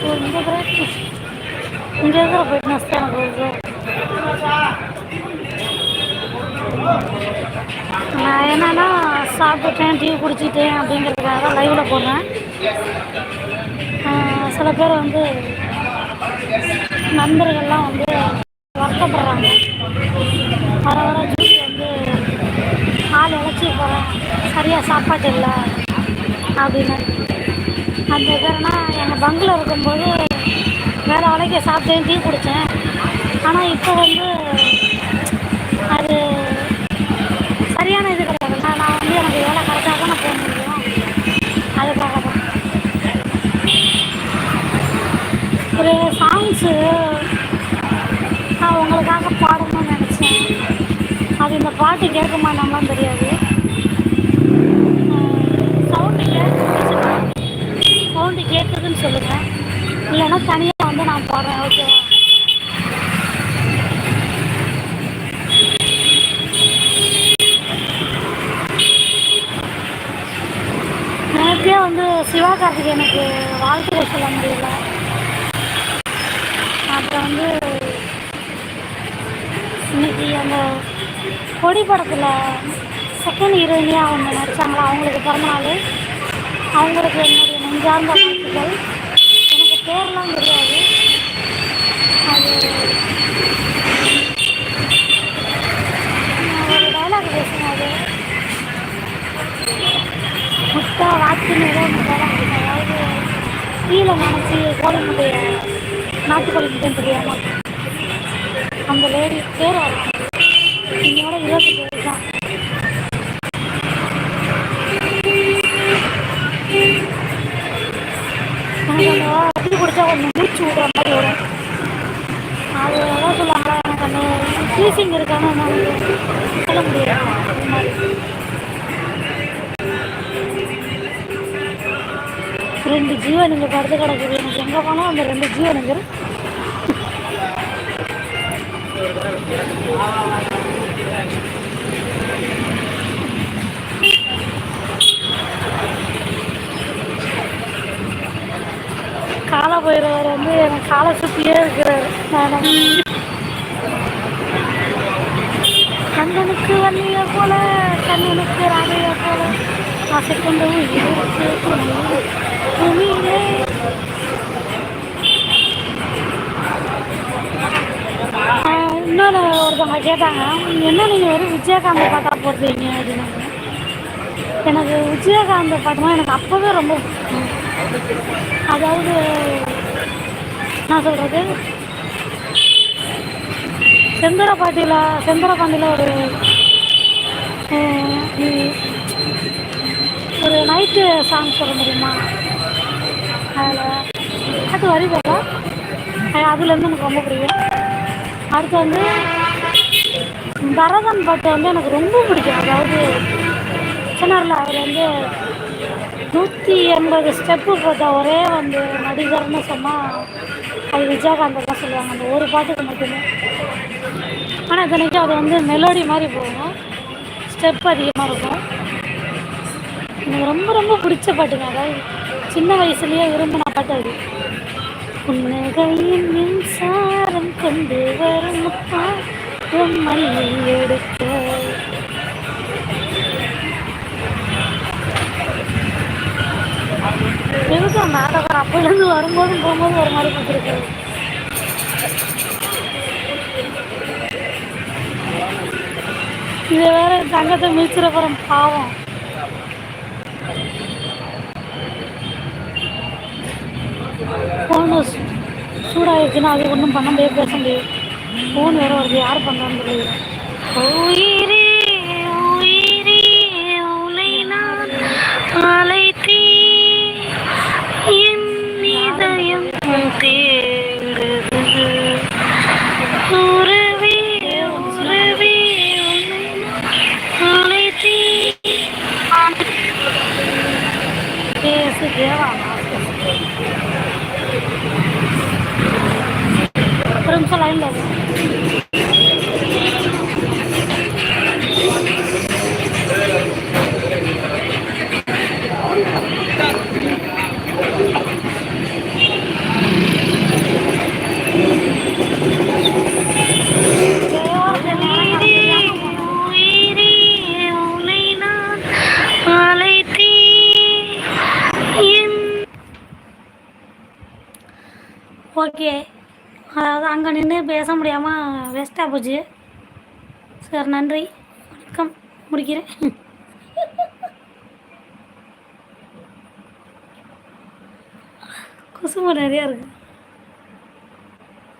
ஓ இந்த பிரேக் இங்கே இருக்கிற போயிட்டு எனக்கு வருது நான் என்னென்னா சாப்பிட்டுட்டேன் டீ குடிச்சிட்டேன் அப்படிங்கிறதுக்காக லைவில் போனேன் சில பேர் வந்து நண்பர்கள்லாம் வந்து வருத்தப்படுறாங்க வர வர ஜூலி வந்து ஆள் இழைச்சி போகிறேன் சரியாக சாப்பாடு இல்லை அப்படின்னு அந்த பேர்னா எங்கள் பங்கில் இருக்கும்போது வேறு வேலைக்கு சாப்பிட்டேன் டீ குடித்தேன் ஆனால் இப்போ வந்து அது சரியான இது கிடையாது. நான் நான் வந்து எனக்கு வேலை கரெக்டாக தான் நான் போக முடியும். அதுக்காக தான் ஒரு சாங்ஸு நான் உங்களுக்காக பாடணும்னு நினச்சேன். அது இந்த பாட்டு கேட்குமா என்னலாம் தெரியாது. இல்லைன்னா தனியாக வந்து நான் போடுறேன் ஓகேவா நேற்றே வந்து சிவா கார்த்திகேயனுக்கு வாழ்த்துக்கள் சொல்ல முடியல. அப்புறம் வந்து இன்னைக்கு அந்த கொடி படத்தில் செகண்ட் ஹீரோயினியாக அவங்க நடித்தாங்களா அவங்களுக்கு பிறந்தநாள். அவங்களுக்கு என்னுடைய நெஞ்சார்ந்த வாழ்த்துக்கள். பேர்லாம் தெரியாது அது ஒரு டைலாக் பேசுங்க அது. முட்டை வாக்கின்னு ஏதோ ஒன்று டைலாக் அதாவது கீழே நினச்சி கோழி முட்டையை நாட்டுக்கோழி முட்டைன்னு தெரியாமல் அந்த லேடி பேர் வரும் என்னோட இருபத்தெட்டு வயசு தான். டீசிங் இருக்கான்னு என்னால் சொல்ல முடியாது ரெண்டு மாதிரி ரெண்டு ஜீவனுங்க படுத்து கிடக்குது. எனக்கு எங்கே போனால் அந்த ரெண்டு ஜீவனுங்க. காலை போயிடுவார் வந்து எனக்கு காலை சுற்றியே இருக்கிறார். நான் கண்ணனுக்கு வள்ளிய போல கண்ணனுக்கு ராதைய போல. ஆசை கொண்ட உயிருக்கு துணை பூமியிலே ஒருத்தவங்க கேட்டாங்க என்ன நீங்கள் வெறும் விஜயகாந்த் பாட்டா போடுறீங்க? அப்படின்னாங்க. எனக்கு விஜயகாந்த் பாட்டுனா எனக்கு அப்போவே ரொம்ப பிடிக்கும். அதாவது நான் சொல்கிறது செந்தரப்பாட்டியில் செந்தரப்பாண்டியில் ஒரு ஒரு நைட்டு சாங் சொல்ல முடியுமா? அதில் பாட்டு வரி பார்த்தா அதுலேருந்து எனக்கு ரொம்ப பிடிக்கும். அடுத்து வந்து பரதன் பாட்டு வந்து எனக்கு ரொம்ப பிடிக்கும். அதாவது சின்னரில் அவர் வந்து நூற்றி எண்பது ஸ்டெப்பு போட்ட ஒரே வந்து நடிகர்னு சொன்னால் அது விஜயகாந்த் தான் சொல்லுவாங்க. அந்த ஒரு பாட்டுக்கு மட்டுமே. ஆனால் இத்தனைக்கும் அது வந்து மெலோடி மாதிரி போகும். ஸ்டெப் அதிகமாக இருக்கும். எனக்கு ரொம்ப ரொம்ப பிடிச்ச பாட்டுங்க. அதாவது சின்ன வயசுலேயே விரும்பின பாட்டு அது. புன்னகையின் மின்சாரம் கொண்டு வரும் முத்தாரம் எடுக்க எதுக்கு அந்த அப்போலேருந்து வரும்போதும் போகும்போது ஒரு மாதிரி கொடுத்துருக்காரு இது வேற தங்கத்தை மிதிச்சிடப்புறம் பாவம். ஃபோனு சூடாகிடுச்சுன்னா அது ஒன்றும் பண்ண முடியாது பேச முடியாது. ஃபோன் வேற வருது யார் பண்ணுறான்னு தெரியல. பேசு தேவா ஒரு நிமிஷம் லைனில் ஓகே அதாவது அங்கே நின்று பேச முடியாமல் வேஸ்ட்டாக போச்சு. சார் நன்றி. வணக்கம். முடிக்கிறேன். குசும்பு நிறையா இருக்குது